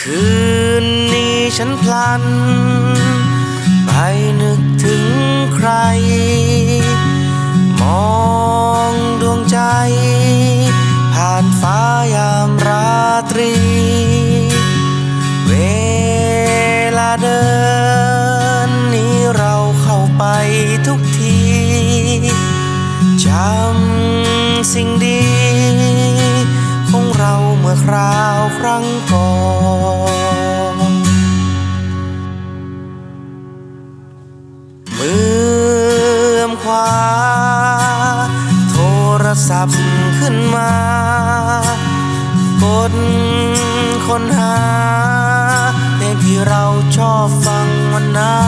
คืนนี้ฉันพลัน ไปนึกถึงใคร มองดวงใจ ผ่านฟ้ายามราตรี เวลาเดินนี้เราเข้าไปทุกทีจำสิ่งดี ของเราเมื่อคราวครั้งก่อน ศัพท์ขึ้นมากดคนหาเพลงที่เราชอบฟังวันนา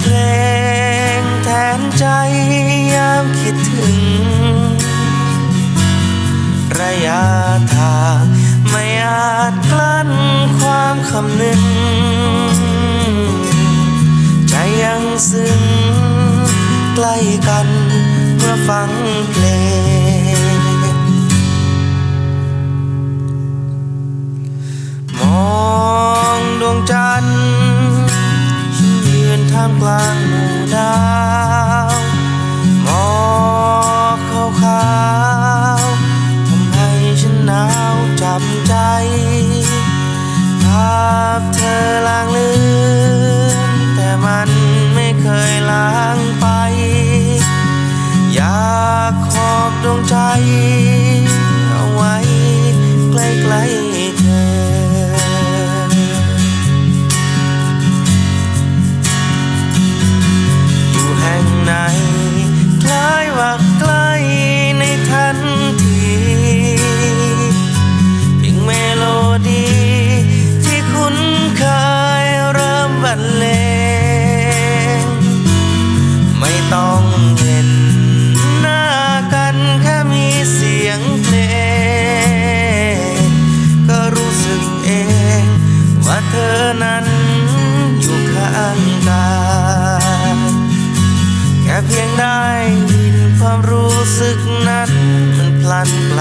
เพลงแทนใจยามคิดถึง ระยะทางไม่อาจกลั้นความคำนึง ใจยังซึ้งใกล้กันเมื่อฟังเพลง ท่ามกลางหมู่ดาวหมอกขาวๆทำให้ฉันหนาวจับใจ ภาพเธอลางเลือนแต่มันไม่เคยล้างไป อยากขอบดวงใจ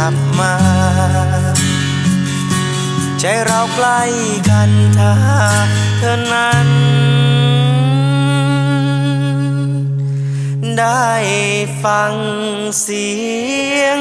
ลับมา ใจเราใกล้กันถ้าเธอนั้น ได้ฟังเสียง